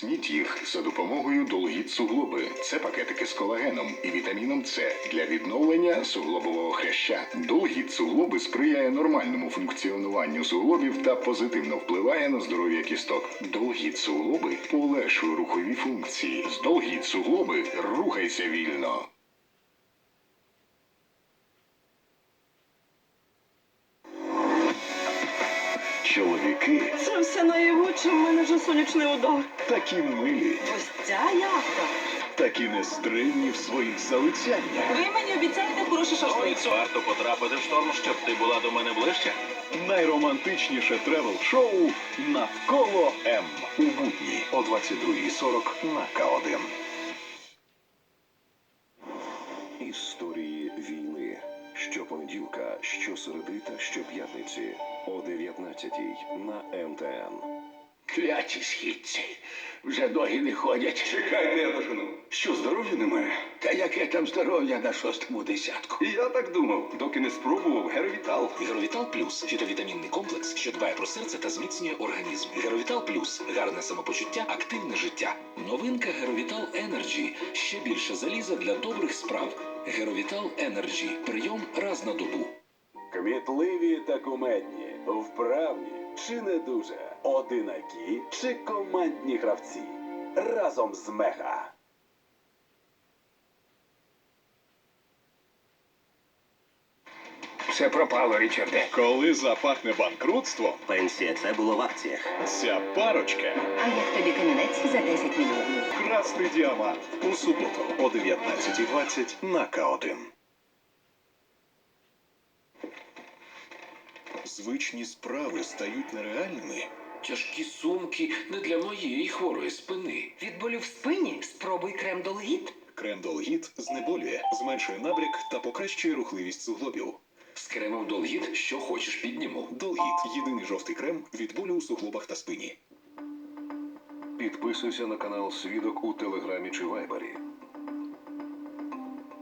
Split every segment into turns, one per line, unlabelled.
Сніть їх за допомогою долгіт суглоби. Це пакетики з колагеном і вітаміном С для відновлення суглобового хряща. Долгіт суглоби сприяє нормальному функціонуванню суглобів та позитивно впливає на здоров'я кісток. Долгіт суглоби полегшує рухові функції. З долгіт суглоби рухайся вільно. Чоловіки
Це все наяву, чи в мене вже сонячний удар.
такі милі,
Ось ця яхта.
такі нестримні в своїх залицяннях.
Ви мені обіцяєте хороший шашлик.
Варто потрапити в шторм, щоб ти була до мене ближче.
Найромантичніше тревел-шоу навколо М у будні о 22.40 на К1. Історії війни. Щопонеділка, щосереди та щоп'ятниці о 19.00 на МТН.
Кляті східці. Вже ноги не ходять.
Чекайте, я дожену. Що, здоров'я немає?
Та яке там здоров'я на шостому десятку?
І я так думав, доки не спробував Геровітал.
Геровітал Плюс фітовітамінний комплекс, що дбає про серце та зміцнює організм. Геровітал Плюс гарне самопочуття, активне життя. Новинка Геровітал Енерджі. Ще більше заліза для добрих справ. Геровітал Енерджі. Прийом раз на добу.
Кмітливі та кумедні, вправні чи не дуже, одинакі чи командні гравці. Разом з мега.
Все пропало, Річарде.
Коли запахне банкрутство,
Пенсія це було в акціях.
ця парочка
А як тобі камінець за 10 мільйонів?
красний діамант у суботу о 19.20 на К1. Звичні справи стають нереальними.
Тяжкі сумки не для моєї хворої спини.
Від болю в спині спробуй крем долгіт.
Крем Долгіт знеболює, зменшує набряк та покращує рухливість суглобів.
З кремом Долгіт що хочеш підніму.
Долгіт єдиний жовтий крем від болю у суглобах та спині. Підписуйся на канал Свідок у Телеграмі чи Вайбері.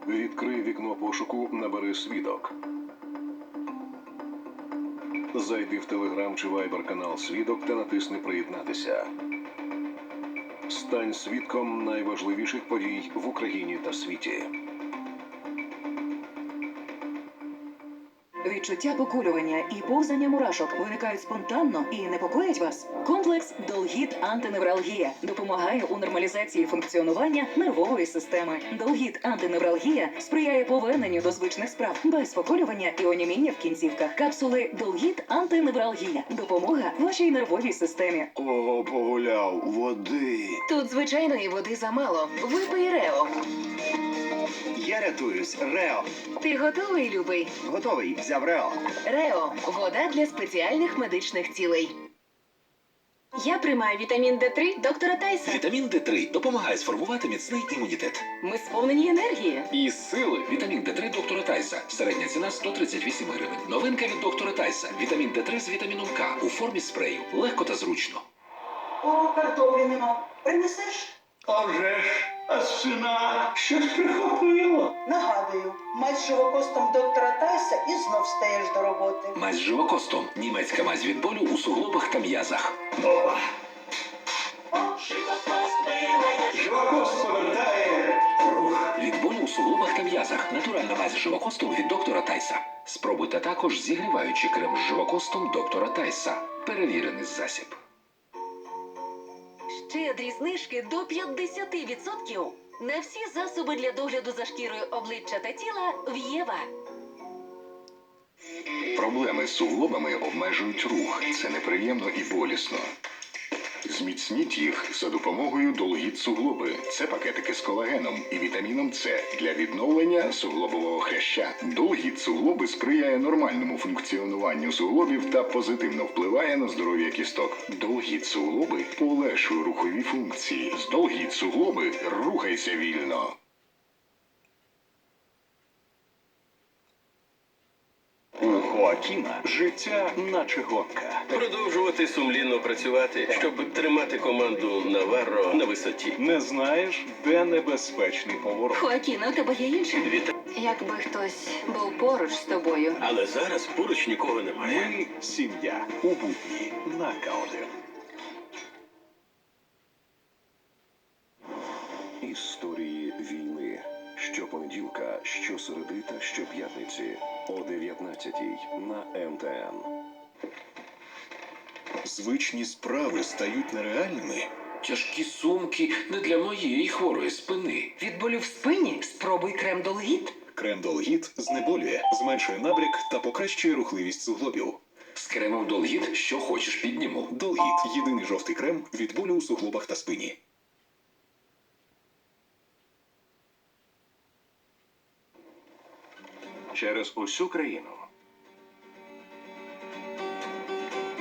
Відкрий вікно пошуку, набери свідок. Зайди в Телеграм чи Вайбер канал Свідок та натисни Приєднатися. Стань свідком найважливіших подій в Україні та світі.
Відчуття покулювання і повзання мурашок виникають спонтанно і непокоять вас. Комплекс Долгіт антиневралгія допомагає у нормалізації функціонування нервової системи. Долгіт антиневралгія сприяє поверненню до звичних справ без поколювання і оніміння в кінцівках. Капсули Долгіт антиневралгія допомога вашій нервовій системі.
Ого, погуляв, води.
Тут звичайної води замало. Випий Рео.
Я рятуюсь. Рео.
Ти готовий, любий?
Готовий. Взяв Рео.
Рео вода для спеціальних медичних цілей. Я приймаю вітамін Д3 доктора Тайса.
Вітамін Д3 допомагає сформувати міцний імунітет.
Ми сповнені енергії.
І сили. Вітамін Д3 доктора Тайса. Середня ціна 138 гривень. Новинка від доктора Тайса. Вітамін Д3 з вітаміном К у формі спрею. Легко та зручно.
О, картоплі нема. Принесеш?
А вже ж, а сина щось прихопило.
Нагадую, мазь з живокостом доктора Тайса і знов стаєш до роботи.
Мазь з живокостом. Німецька мазь від болю у суглобах та м'язах.
О,
Живокост повертає. Рух.
Від болю у суглобах та м'язах. Натуральна мазь живокостом від доктора Тайса. Спробуйте також зігріваючий крем з живокостом доктора Тайса. Перевірений засіб.
Щедрі знижки до 50% на всі засоби для догляду за шкірою обличчя та тіла в Єва.
Проблеми з суглобами обмежують рух. Це неприємно і болісно. Зміцніть їх за допомогою долгіт суглоби. Це пакетики з колагеном і вітаміном С для відновлення суглобового хряща. Долгіт суглоби сприяє нормальному функціонуванню суглобів та позитивно впливає на здоров'я кісток. Долгіт суглоби полегшує рухові функції. З долгіт суглоби рухайся вільно.
У Хоакіна життя наче гонка.
Продовжувати сумлінно працювати, щоб тримати команду Наварро на висоті.
Не знаєш, де небезпечний поворот.
Хоакіна, у тебе є інше?
Віта-
Якби хтось був поруч з тобою.
Але зараз поруч нікого немає.
Ми сім'я у будні на К1.
Історії війни. Щопонеділка, щосереди та щоп'ятниці о 19-й на МТН.
Звичні справи стають нереальними.
Тяжкі сумки не для моєї хворої спини.
Від болю в спині спробуй крем Долгіт.
Крем Долгіт знеболює, зменшує набряк та покращує рухливість суглобів.
З кремом Долгіт, що хочеш підніму.
Долгіт єдиний жовтий крем від болю у суглобах та спині.
Через усю країну